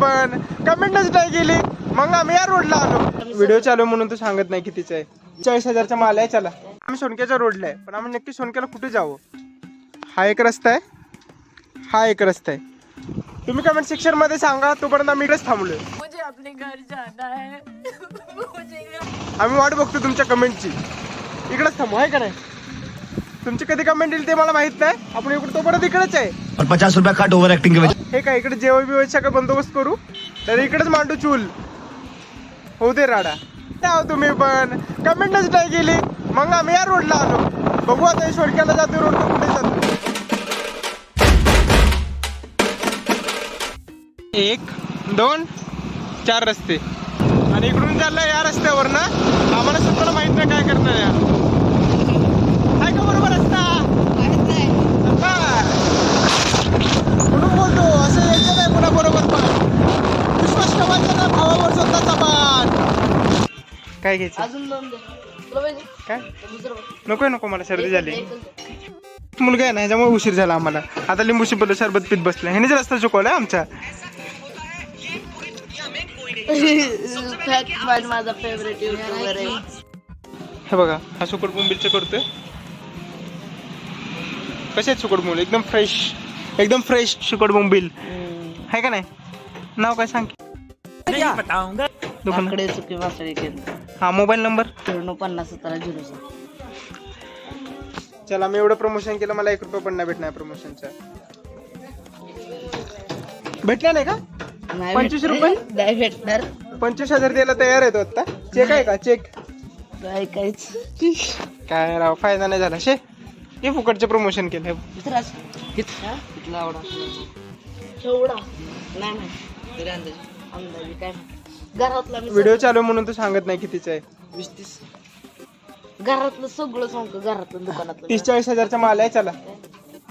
पण कमेंटच नाही केली. मग आम्ही या रोडला आलो. व्हिडिओ चालू म्हणून तू सांगत नाही कितीचं आहे. चाळीस हजारचा माल आहे चला. आम्ही सोनक्याच्या रोडला आहे पण आम्ही नक्की सोनक्याला कुठे जावं? हा एक रस्ता आहे. हा एक रस्ता आहे. तुम्ही कमेंट सेक्शनमध्ये सांगा तोपर्यंत आम्ही इकडेच थांबलोय. मुझे अपने घर जाना है। मुझे घर- आम्ही वाट बघतो तुमच्या कमेंटची इकडेच थांबू आहे का नाही? तुमची कधी कमेंट येईल ते मला माहीत नाही. आपण इकडे तोपर्यंत इकडेच आहे. पचास रुपया काट के वजह हे काय इकडे जेवण बिवायचा का बंदोबस्त करू? तर इकडेच मांडू चूल. होऊ दे राडा. काय आहो तुम्ही पण. कमेंटच नाही केली. मग आम्ही या रोडला आलो. बघू आता हे सोडक्याला जातो रोड कुठे जातो. एक दोन चार रस्ते. आणि इकडून चाललं या रस्त्यावर ना आम्हाला सुद्धा माहीत नाही काय करणार या. आहे का बरोबर रस्ता. म्हणून बोलतो? असं यायचं नाही पुन्हा बरोबर पण. विश्वास ठेवायचा ना भावावर स्वतःचा पण काय घ्यायचं? अजून दोन काय. नको नको मला सर्दी झाली. मुलगा आहे ना ह्याच्यामुळे उशीर झाला आम्हाला. आता लिंबू शिंपलं सरबत पित बसला. ह्यानेच रस्ता चुकवलाय आमचा फॅट पण माझा फेवरेट युट्यूबर आहे. हे बघा हा सुकट बोंबिलचं करतोय. कसे आहेत सुकट बोंबील एकदम फ्रेश एकदम फ्रेश सुकट बोंबील आहे का नाही? नाव काय सांग। दुकान चुकी केंद्र हा मोबाईल नंबर? त्र्याण्णव पन्नास सतरा झिरो सहा चला मी एवढं प्रमोशन केलं मला एक रुपया पण नाही भेटणार प्रमोशनचा भेटला नाही का? नाही पंचवीस भेटणार. रुपये? नाही भेटणार. पंचवीस हजार द्यायला तयार आहे तो आता चेक आहे का? चेक काय काहीच. काय राव फायदा नाही झाला. शे हे फुकटचे प्रमोशन केलं आवडा. एवढा. नाही माहिती. तरी अंदाजे. अंदाजे काय माहिती. घरातला मी व्हिडिओ चालू म्हणून तू सांगत नाही कितीचं आहे. वीस तीस. घरातलं सगळं सांगतो घरातलं दुकानातलं. तीस चाळीस हजारचा माल आहे चला.